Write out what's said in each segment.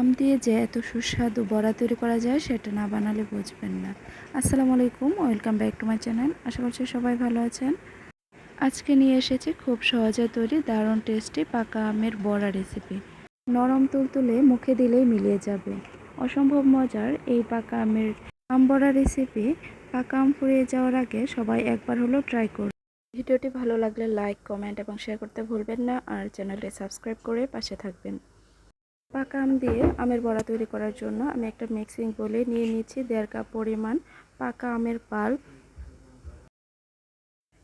আম দিয়ে যে এত সুস্বাদু বড়া তৈরি করা যায় সেটা না বানালে বুঝবেন না। আসসালামু আলাইকুম, welcome back to my channel. আশা করছি সবাই ভালো আছেন। আজকে নিয়ে এসেছি খুব সহজে তৈরি, দারুণ, টেস্টি পাকা আমের বড়া রেসিপি। নরম তুলতুলে মুখে দিলেই মিলিয়ে যাবে। অসম্ভব মজার এই পাকা আমের আম বড়া রেসিপি। পাকা আম ফুরিয়ে যাওয়ার আগে সবাই একবার হলো ট্রাই করুন। ভিডিওটি ভালো লাগলে লাইক, কমেন্ট এবং শেয়ার করতে ভুলবেন না। আর চ্যানেলটি সাবস্ক্রাইব করে পাশে থাকবেন। পাকা আম দিয়ে আমের বড়া তৈরি করার জন্য আমি একটা মিক্সিং বলে নিয়ে নিচ্ছি দেড় কাপ পরিমাণ পাকা আমের পাল্প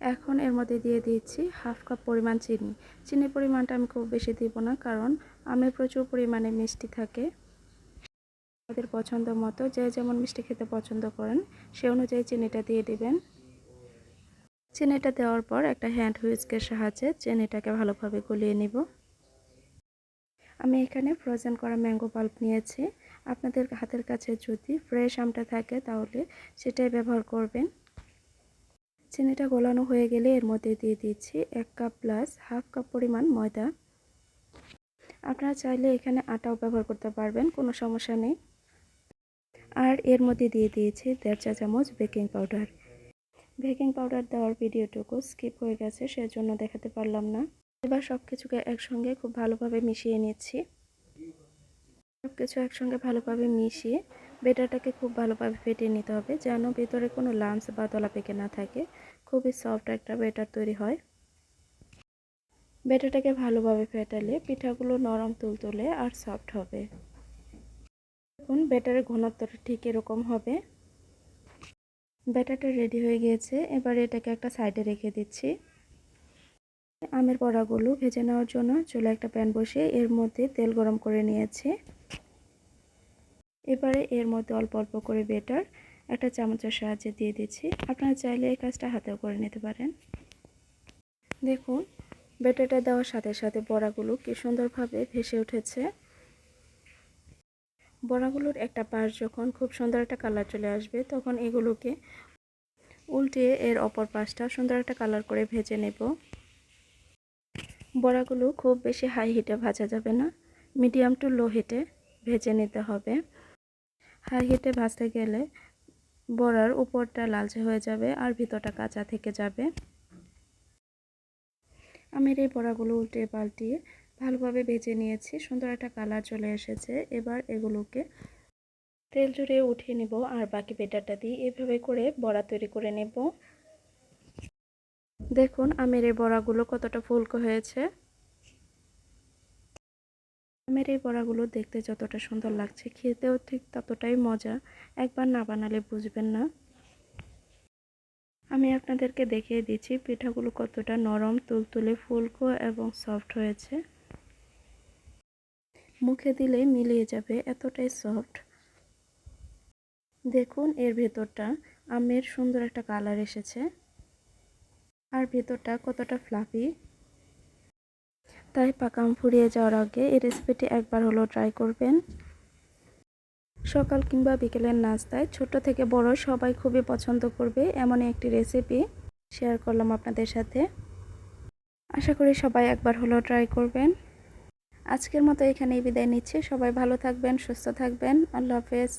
এখন এর মধ্যে দিয়ে দিচ্ছি হাফ কাপ পরিমাণ চিনি। চিনির পরিমাণটা আমি খুব বেশি দিব না, কারণ আমের প্রচুর পরিমাণে মিষ্টি থাকে। আমাদের পছন্দ মতো যে যেমন মিষ্টি খেতে পছন্দ করেন, সে অনুযায়ী চিনিটা দিয়ে দিবেন। চিনিটা দেওয়ার পর একটা হ্যান্ড হুইস্কের সাহায্যে চিনিটাকে ভালোভাবে গলিয়ে নিব। আমি এখানে ফ্রোজেন করা ম্যাঙ্গো পাল্প নিয়েছি। আপনাদের হাতের কাছে যদি ফ্রেশ আমটা থাকে তাহলে সেটাই ব্যবহার করবেন। চিনিটা গোলানো হয়ে গেলে এর মধ্যে দিয়ে দিচ্ছি এক কাপ প্লাস হাফ কাপ পরিমাণ ময়দা। আপনারা চাইলে এখানে আটাও ব্যবহার করতে পারবেন, কোনো সমস্যা নেই। আর এর মধ্যে দিয়ে দিয়েছি দেড় চা চামচ বেকিং পাউডার বেকিং পাউডার দেওয়ার ভিডিওটুকু স্কিপ হয়ে গেছে, সেজন্য দেখাতে পারলাম না। এবার সব কিছুকে একসঙ্গে খুব ভালোভাবে মিশিয়ে নিচ্ছি। সব কিছু একসঙ্গে ভালোভাবে মিশিয়ে বেটারটাকে খুব ভালোভাবে ফেটিয়ে নিতে হবে যেন ভেতরে কোনো লামস বা দলা পেকে না থাকে। খুবই সফট একটা বেটার তৈরি হয়। বেটারটাকে ভালোভাবে ফেটালে পিঠাগুলো নরম তুলতুলে আর সফট হবে। দেখুন বেটারের ঘনত্বটা ঠিক এরকম হবে। ব্যাটারটা রেডি হয়ে গিয়েছে। এবার এটাকে একটা সাইডে রেখে দিচ্ছি। আমের বড়াগুলো ভেজে নেওয়ার জন্য চুলে একটা প্যান বসিয়ে এর মধ্যে তেল গরম করে নিয়েছি। এবারে এর মধ্যে অল্প অল্প করে বেটার একটা চামচের সাহায্যে দিয়ে দিচ্ছি। আপনারা চাইলে এই কাজটা হাতেও করে নিতে পারেন। দেখুন, বেটারটা দেওয়ার সাথে সাথে বড়াগুলো কি সুন্দরভাবে ভেসে উঠেছে। বড়াগুলোর একটা পাশ যখন খুব সুন্দর একটা কালার চলে আসবে, তখন এগুলোকে উল্টিয়ে এর অপর পাশটা সুন্দর একটা কালার করে ভেজে নেব। বড়াগুলো খুব বেশি হাই হিটে ভাজা যাবে না। মিডিয়াম টু লো হিটে ভেজে নিতে হবে। হাই হিটে ভাজতে গেলে বড়ার উপরটা লালচে হয়ে যাবে আর ভিতরটা কাঁচা থেকে যাবে। আমি এই বড়াগুলো উল্টে পাল্টিয়ে ভালোভাবে ভেজে নিয়েছি। সুন্দর একটা কালার চলে এসেছে। এবার এগুলোকে তেল জুড়ে উঠিয়ে নেব আর বাকি বেটারটা দিয়ে এভাবে করে বড়া তৈরি করে নেব। দেখুন, আমের এই বড়াগুলো কতটা ফুলকো হয়েছে। আমের এই বড়াগুলো দেখতে যতটা সুন্দর লাগছে, খেতেও ঠিক ততটাই মজা। একবার না বানালে বুঝবেন না। আমি আপনাদেরকে দেখিয়ে দিচ্ছি পিঠাগুলো কতটা নরম, তুলতুলে ফুলকো এবং সফট হয়েছে। মুখে দিলে মিলিয়ে যাবে, এতটাই সফট। দেখুন, এর ভেতরটা আমের সুন্দর একটা কালার এসেছে। আর ভেতরটা কতটা ফ্লাফি তাই পাকাম ফুরিয়ে যাওয়ার আগে এই রেসিপিটি একবার হলো ট্রাই করবেন। সকাল কিংবা বিকেলের নাস্তায় ছোট থেকে বড় সবাই খুবই পছন্দ করবে এমন একটি রেসিপি শেয়ার করলাম আপনাদের সাথে। আশা করি সবাই একবার হলো ট্রাই করবেন। আজকের মতো এখানেই বিদায় নিচ্ছি। সবাই ভালো থাকবেন, সুস্থ থাকবেন। আল্লাহ হাফেজ।